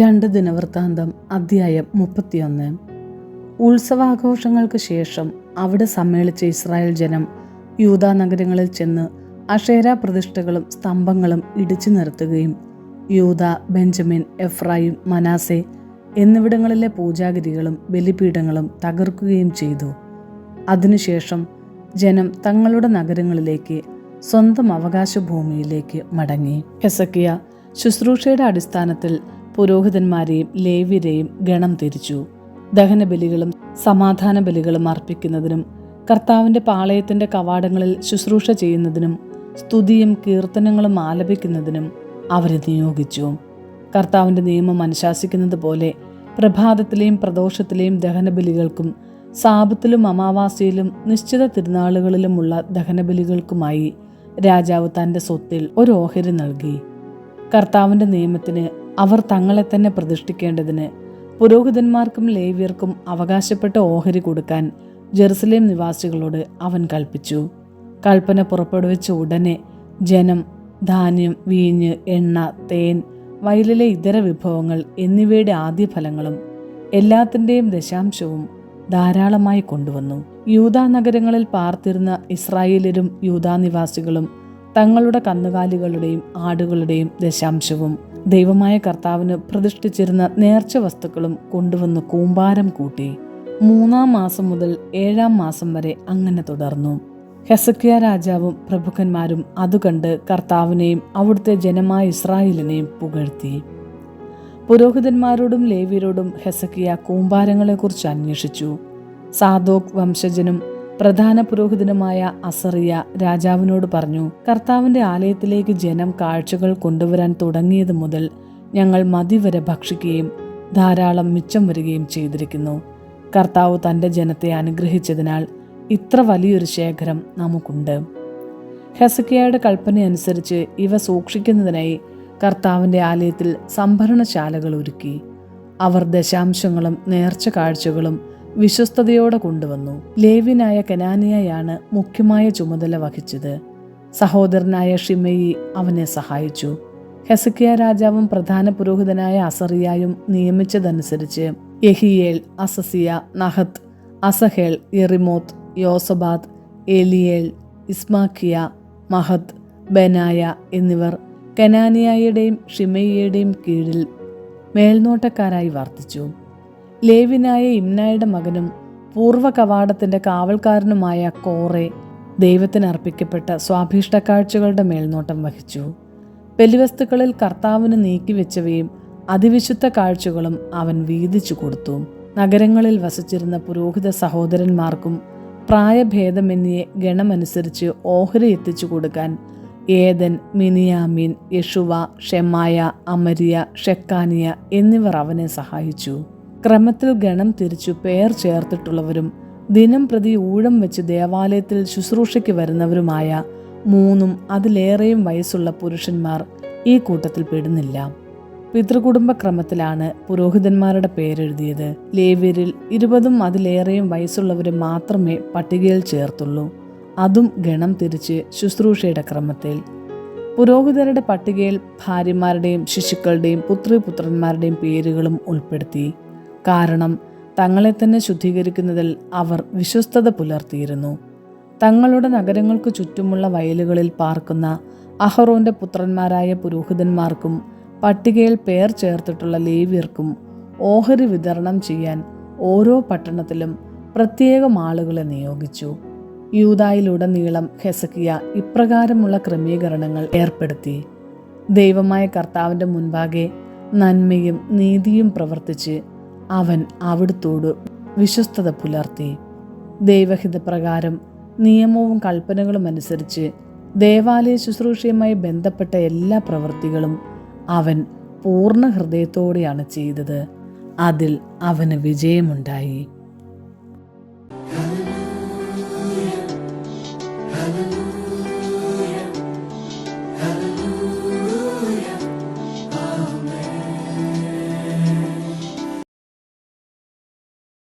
രണ്ട് ദിനവൃത്താന്തം അധ്യായം മുപ്പത്തിയൊന്ന്. ഉത്സവാഘോഷങ്ങൾക്ക് ശേഷം അവിടെ സമ്മേളിച്ച ഇസ്രായേൽ ജനം യൂതാ നഗരങ്ങളിൽ ചെന്ന് അഷേര പ്രതിഷ്ഠകളും സ്തംഭങ്ങളും ഇടിച്ചു നിർത്തുകയും യൂത ബെഞ്ചമിൻ എഫ്രായിം മനാസെ എന്നിവിടങ്ങളിലെ പൂജാഗിരികളും ബലിപീഠങ്ങളും തകർക്കുകയും ചെയ്തു. അതിനുശേഷം ജനം തങ്ങളുടെ നഗരങ്ങളിലേക്ക് സ്വന്തം അവകാശ ഭൂമിയിലേക്ക് മടങ്ങി. ഹെസക്കിയ ശുശ്രൂഷയുടെ അടിസ്ഥാനത്തിൽ പുരോഹിതന്മാരെയും ലേവ്യരെയും ഗണം തിരിച്ചു ദഹനബലികളും സമാധാന ബലികളും അർപ്പിക്കുന്നതിനും കർത്താവിന്റെ പാളയത്തിന്റെ കവാടങ്ങളിൽ ശുശ്രൂഷ ചെയ്യുന്നതിനും സ്തുതിയും കീർത്തനങ്ങളും ആലപിക്കുന്നതിനും അവരെ നിയോഗിച്ചു. കർത്താവിന്റെ നിയമം അനുശാസിക്കുന്നത് പോലെ പ്രഭാതത്തിലെയും പ്രദോഷത്തിലെയും ദഹനബലികൾക്കും സാപത്തിലും അമാവാസിയിലും നിശ്ചിത തിരുനാളുകളിലുമുള്ള ദഹനബലികൾക്കുമായി രാജാവ് തന്റെ സ്വത്തിൽ ഒരു ഓഹരി നൽകി. കർത്താവിന്റെ നിയമത്തിന് അവർ തങ്ങളെ തന്നെ പ്രതിഷ്ഠിക്കേണ്ടതിന് പുരോഹിതന്മാർക്കും ലേവ്യർക്കും അവകാശപ്പെട്ട ഓഹരി കൊടുക്കാൻ ജെറുസലേം നിവാസികളോട് അവൻ കൽപ്പിച്ചു. കൽപ്പന പുറപ്പെടുവിച്ച ഉടനെ ജനം ധാന്യം വീഞ്ഞ് എണ്ണ തേൻ വയലിലെ ഇതര വിഭവങ്ങൾ എന്നിവയുടെ ആദ്യ ഫലങ്ങളും എല്ലാത്തിന്റെയും ദശാംശവും ധാരാളമായി കൊണ്ടുവന്നു. യൂതാ നഗരങ്ങളിൽ പാർത്തിരുന്ന ഇസ്രായേലരും യൂതാ നിവാസികളും തങ്ങളുടെ കന്നുകാലികളുടെയും ആടുകളുടെയും ദശാംശവും ദൈവമായ കർത്താവിന് പ്രതിഷ്ഠിച്ചിരുന്ന നേർച്ച വസ്തുക്കളും കൊണ്ടുവന്ന് കൂമ്പാരം കൂട്ടി മൂന്നാം മാസം മുതൽ ഏഴാം മാസം വരെ അങ്ങനെ തുടർന്നു. ഹെസക്കിയ രാജാവും പ്രഭുക്കന്മാരും അത് കണ്ട് കർത്താവിനെയും അവിടുത്തെ ജനമായ ഇസ്രായേലിനെയും പുകഴ്ത്തി. പുരോഹിതന്മാരോടും ലേവിയരോടും ഹെസക്കിയ കൂമ്പാരങ്ങളെക്കുറിച്ച് അന്വേഷിച്ചു. സാദോക് വംശജനും പ്രധാന പുരോഹിതനുമായ അസറിയ രാജാവിനോട് പറഞ്ഞു കർത്താവിന്റെ ആലയത്തിലേക്ക് ജനം കാഴ്ചകൾ കൊണ്ടുവരാൻ തുടങ്ങിയത് മുതൽ ഞങ്ങൾ മതിവരെ ഭക്ഷിക്കുകയും ധാരാളം മിച്ചം വരികയും ചെയ്തിരിക്കുന്നു. കർത്താവ് തന്റെ ജനത്തെ അനുഗ്രഹിച്ചതിനാൽ ഇത്ര വലിയൊരു ശേഖരം നമുക്കുണ്ട്. ഹെസക്കിയയുടെ കൽപ്പനയനുസരിച്ച് ഇവ സൂക്ഷിക്കുന്നതിനായി കർത്താവിന്റെ ആലയത്തിൽ സംഭരണശാലകൾ ഒരുക്കി. അവർ ദശാംശങ്ങളും നേർച്ച കാഴ്ചകളും വിശ്വസ്തയോടെ കൊണ്ടുവന്നു. ലേവിനായ കനാനിയയാണ് മുഖ്യമായ ചുമതല വഹിച്ചത്. സഹോദരനായ ഷിമയി അവനെ സഹായിച്ചു. ഹെസക്കിയ രാജാവും പ്രധാന പുരോഹിതനായ അസറിയായും നിയമിച്ചതനുസരിച്ച് യഹിയേൽ അസസിയ നഹത്ത് അസഹേൽ എറിമോത്ത് യോസബാദ് എലിയേൽ ഇസ്മാക്കിയ മഹത്ത് ബനായ എന്നിവർ കനാനിയായുടെയും ഷിമയിയുടെയും കീഴിൽ മേൽനോട്ടക്കാരായി വർത്തിച്ചു. ലേവിനായ ഇമ്നായുടെ മകനും പൂർവ കവാടത്തിന്റെ കാവൽക്കാരനുമായ കോറെ ദൈവത്തിന് അർപ്പിക്കപ്പെട്ട സ്വാഭീഷ്ട കാഴ്ചകളുടെ മേൽനോട്ടം വഹിച്ചു. ബലിവസ്തുക്കളിൽ കർത്താവിന് നീക്കിവെച്ചവയും അതിവിശുദ്ധ കാഴ്ചകളും അവൻ വീതിച്ചു കൊടുത്തു. നഗരങ്ങളിൽ വസിച്ചിരുന്ന പുരോഹിത സഹോദരന്മാർക്കും പ്രായഭേദമെന്നിയെ ഗണമനുസരിച്ച് ഓഹരി എത്തിച്ചു കൊടുക്കാൻ ഏതൻ മിനിയാമീൻ യഷുവ ഷെമായ അമരിയ ഷെക്കാനിയ എന്നിവർ അവനെ സഹായിച്ചു. ക്രമത്തിൽ ഗണം തിരിച്ചു പേർ ചേർത്തിട്ടുള്ളവരും ദിനം പ്രതി ഊഴം വെച്ച് ദേവാലയത്തിൽ ശുശ്രൂഷയ്ക്ക് വരുന്നവരുമായ മൂന്നും അതിലേറെയും വയസ്സുള്ള പുരുഷന്മാർ ഈ കൂട്ടത്തിൽ പെടുന്നില്ല. പിതൃകുടുംബ ക്രമത്തിലാണ് പുരോഹിതന്മാരുടെ പേരെഴുതിയത്. ലേവ്യരിൽ ഇരുപതും അതിലേറെയും വയസ്സുള്ളവരെ മാത്രമേ പട്ടികയിൽ ചേർത്തുള്ളൂ. അതും ഗണം തിരിച്ച് ശുശ്രൂഷയുടെ ക്രമത്തിൽ. പുരോഹിതരുടെ പട്ടികയിൽ ഭാര്യമാരുടെയും ശിശുക്കളുടെയും പുത്രിപുത്രന്മാരുടെയും പേരുകളും ഉൾപ്പെടുത്തി. കാരണം തങ്ങളെ തന്നെ ശുദ്ധീകരിക്കുന്നതിൽ അവർ വിശ്വസ്തത പുലർത്തിയിരുന്നു. തങ്ങളുടെ നഗരങ്ങൾക്ക് ചുറ്റുമുള്ള വയലുകളിൽ പാർക്കുന്ന അഹറോന്റെ പുത്രന്മാരായ പുരോഹിതന്മാർക്കും പട്ടികയിൽ പേർ ചേർത്തിട്ടുള്ള ലേവ്യർക്കും ഓഹരി വിതരണം ചെയ്യാൻ ഓരോ പട്ടണത്തിലും പ്രത്യേകം ആളുകളെ നിയോഗിച്ചു. യൂതായിലുടനീളം ഹെസക്കിയ ഇപ്രകാരമുള്ള ക്രമീകരണങ്ങൾ ഏർപ്പെടുത്തി. ദൈവമായ കർത്താവിന്റെ മുൻപാകെ നന്മയും നീതിയും പ്രവർത്തിച്ച് അവൻ അവിടുത്തോട് വിശ്വസ്തത പുലർത്തി. ദൈവഹിതപ്രകാരം നിയമവും കൽപ്പനകളും അനുസരിച്ച് ദേവാലയ ശുശ്രൂഷയുമായി ബന്ധപ്പെട്ട എല്ലാ പ്രവൃത്തികളും അവൻ പൂർണ ഹൃദയത്തോടെയാണ് ചെയ്തത്. അതിൽ അവന് വിജയമുണ്ടായി.